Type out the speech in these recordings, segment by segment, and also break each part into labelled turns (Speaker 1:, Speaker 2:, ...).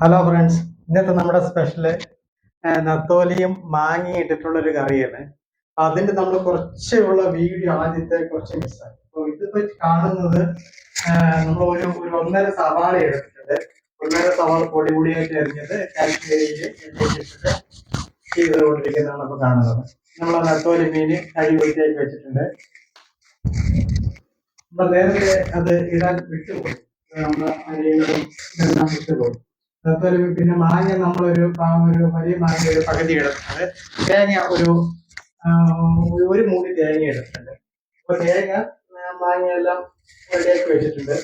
Speaker 1: Hello friends ഇന്നത്തെ നമ്മുടെ special നത്തോലിയും മാങ്ങി ഇട്ടിട്ടുള്ള ഒരു കറിയാണ് അതിന്റെ നമ്മൾ കുറച്ചുള്ള വീഡിയോ ആദ്യത്തെ കുറച്ച് മിസ്സായി അപ്പൊ ഇതിപ്പോ കാണുന്നത് നമ്മൾ ഒരു ഒരു ഒന്നര സവാള എടുത്തിട്ടുണ്ട്. ഒന്നര സവാള പൊടി പൊടിയായിട്ട് എറിഞ്ഞത് കാൽക്കുലേറ്റ് ഇട്ടിട്ട് ചെയ്തുകൊണ്ടിരിക്കുന്നതാണ് ഇപ്പൊ കാണുന്നത്. നമ്മൾ നത്തോലി മീൻ കഴി വൃത്തിയാക്കി വെച്ചിട്ടുണ്ട്. നമ്മൾ നേരത്തെ അത് ഇടാൻ വിട്ടുപോയി. നമ്മൾ അരികളും ഇതെല്ലാം വിട്ടുപോയി. അതുപോലെ പിന്നെ മാങ്ങ നമ്മളൊരു ഒരു വലിയ മാങ്ങ ഒരു പകുതി എടുക്കുന്നത് തേങ്ങ ഒരു ഒരു മൂടി തേങ്ങ എടുത്തിട്ടുണ്ട്. അപ്പൊ തേങ്ങ മാങ്ങ മാങ്ങയെല്ലാം റെഡിയാക്കി വെച്ചിട്ടുണ്ട്.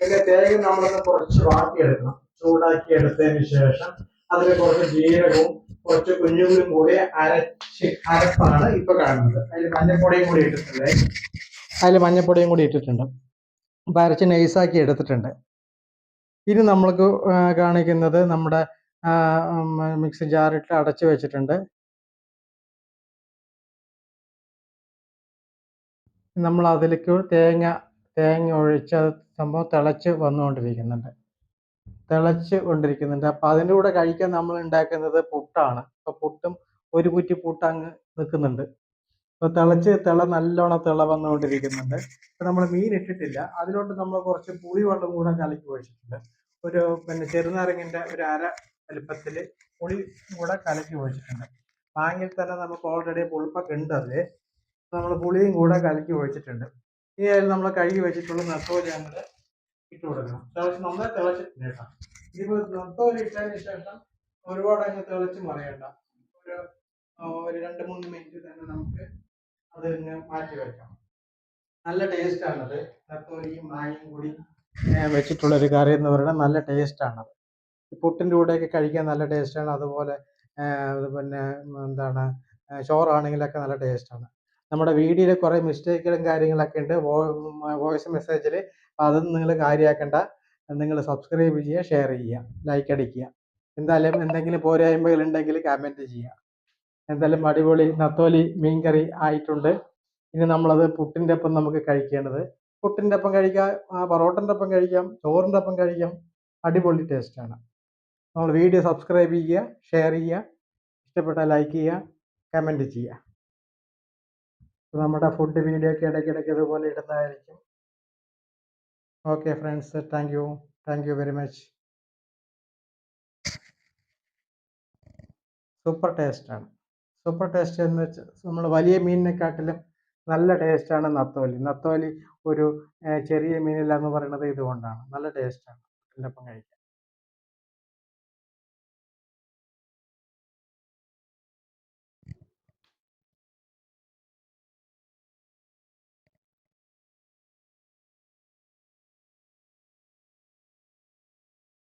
Speaker 1: പിന്നെ തേങ്ങ നമ്മളൊന്ന് കുറച്ച് വാട്ടിയെടുക്കണം. ചൂടാക്കി എടുത്തതിന് ശേഷം അതിൽ കുറച്ച് ജീരകവും കുറച്ച് കുഞ്ഞുങ്ങളും കൂടി അരച്ച് അരപ്പാണ് ഇപ്പൊ കാണുന്നത്. അതിൽ മഞ്ഞപ്പൊടിയും കൂടി ഇട്ടിട്ടുണ്ട്. അതിൽ മഞ്ഞപ്പൊടിയും കൂടി ഇട്ടിട്ടുണ്ട്. അപ്പൊ അരച്ച് നൈസാക്കി എടുത്തിട്ടുണ്ട്. ഇനി നമ്മൾക്ക് കാണിക്കുന്നത് നമ്മുടെ മിക്സി ജാറിട്ട് അടച്ചു വെച്ചിട്ടുണ്ട്. നമ്മൾ അതിലേക്ക് തേങ്ങ തേങ്ങ ഒഴിച്ച് സംഭവം തിളച്ച് വന്നുകൊണ്ടിരിക്കുന്നുണ്ട്. തിളച്ച് കൊണ്ടിരിക്കുന്നുണ്ട്. അപ്പൊ അതിന്റെ കൂടെ കഴിക്കാൻ നമ്മൾ ഉണ്ടാക്കുന്നത് പുട്ടാണ്. അപ്പൊ പുട്ടും ഒരു കുറ്റി പുട്ട് അങ്ങ് നിൽക്കുന്നുണ്ട്. അപ്പൊ തിളച്ച് തിള നല്ലോണം തിള വന്നുകൊണ്ടിരിക്കുന്നുണ്ട്. അപ്പോൾ നമ്മൾ മീൻ ഇട്ടിട്ടില്ല. അതിലോട്ട് നമ്മൾ കുറച്ച് പുളി വെള്ളം കൂടെ കലക്കി ഒഴിച്ചിട്ടുണ്ട്. ഒരു പിന്നെ ചെറുനാരങ്ങിന്റെ ഒരു അര വലുപ്പത്തിൽ പുളി കൂടെ കലക്കി ഒഴിച്ചിട്ടുണ്ട്. മാങ്ങിൽ തന്നെ നമുക്ക് ഓൾറെഡി പുളിപ്പൊക്കെ ഉണ്ട് അതിൽ നമ്മൾ പുളിയും കൂടെ കലക്കി ഒഴിച്ചിട്ടുണ്ട്. ഈ ആയാലും നമ്മൾ കഴുകി വെച്ചിട്ടുള്ള നത്തോലി നമ്മൾ ഇട്ട് കൊടുക്കണം. തിളച്ച് നന്നായി തിളച്ചിട്ടുണ്ട് കേട്ടോ. ഇതിപ്പോൾ നത്തോലി ഇട്ടതിന് ശേഷം ഒരുപാട് അങ്ങ് തിളച്ച് മറിയണ്ട. ഒരു ഒരു രണ്ട് മൂന്ന് മിനിറ്റ് തന്നെ നമുക്ക് അത് മാറ്റി വെക്കാം. നല്ല ടേസ്റ്റ് ആണത്. നത്തോലിയും മായയും കൂടി വെച്ചിട്ടുള്ള ഒരു കറി എന്ന് പറയുന്നത് നല്ല ടേസ്റ്റ് ആണത്. പുട്ടിന്റെ കൂടെയൊക്കെ കഴിക്കാൻ നല്ല ടേസ്റ്റാണ് അതുപോലെ പിന്നെ എന്താണ് ചോറാണെങ്കിലൊക്കെ നല്ല ടേസ്റ്റാണ് നമ്മുടെ വീഡിയോയിൽ കുറേ മിസ്റ്റേക്കുകളും കാര്യങ്ങളൊക്കെ ഉണ്ട്. വോയിസ് മെസ്സേജിൽ അതൊന്നും നിങ്ങൾ കാര്യമാക്കേണ്ട നിങ്ങൾ സബ്സ്ക്രൈബ് ചെയ്യുക ഷെയർ ചെയ്യുക ലൈക്ക് അടിക്കുക. എന്തായാലും എന്തെങ്കിലും പോരായ്മകൾ ഉണ്ടെങ്കിൽ കമന്റ് ചെയ്യുക. എന്തായാലും അടിപൊളി നത്തോലി മീൻകറി ആയിട്ടുണ്ട്. ഇനി നമ്മളത് പുട്ടിന്റെ ഒപ്പം നമുക്ക് കഴിക്കേണ്ടത്. പുട്ടിന്റെ ഒപ്പം കഴിക്കാം പൊറോട്ടന്റെ ഒപ്പം കഴിക്കാം ചോറിന്റെ ഒപ്പം കഴിക്കാം. അടിപൊളി ടേസ്റ്റാണ് നമ്മൾ വീഡിയോ സബ്സ്ക്രൈബ് ചെയ്യുക ഷെയർ ചെയ്യുക ഇഷ്ടപ്പെട്ടാൽ ലൈക്ക് ചെയ്യുക കമന്റ് ചെയ്യുക. നമ്മുടെ ഫുഡ് വീഡിയോ ഒക്കെ ഇടയ്ക്കിടയ്ക്ക് ഇതുപോലെ ഇടുന്നതായിരിക്കും. Okay friends thank you thank you very much super ടേസ്റ്റാണ് സൂപ്പർ ടേസ്റ്റ് എന്ന് വെച്ചാൽ നമ്മൾ വലിയ മീനിനെക്കാട്ടിലും നല്ല ടേസ്റ്റാണ് നത്തോലി. നത്തോലി ഒരു ചെറിയ മീനില്ല എന്ന് പറയുന്നത് ഇതുകൊണ്ടാണ്. നല്ല ടേസ്റ്റാണ് എന്റെ ഒപ്പം കഴിക്കാൻ.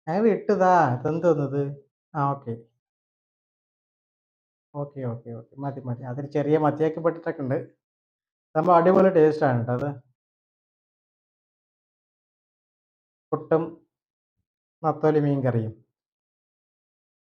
Speaker 1: ഞാൻ ഇട്ടതാ ഇതെന്തോന്നത് ആ ഓക്കെ. Okay okay okay. മതി മതി. അതിന് ചെറിയ മത്തിയൊക്കെ പെട്ടിട്ടൊക്കെ ഉണ്ട് സംഭവം അടിപൊളി ടേസ്റ്റാണ് കേട്ടോ അത്. പുട്ടും നത്തോലി മീൻ കറിയും.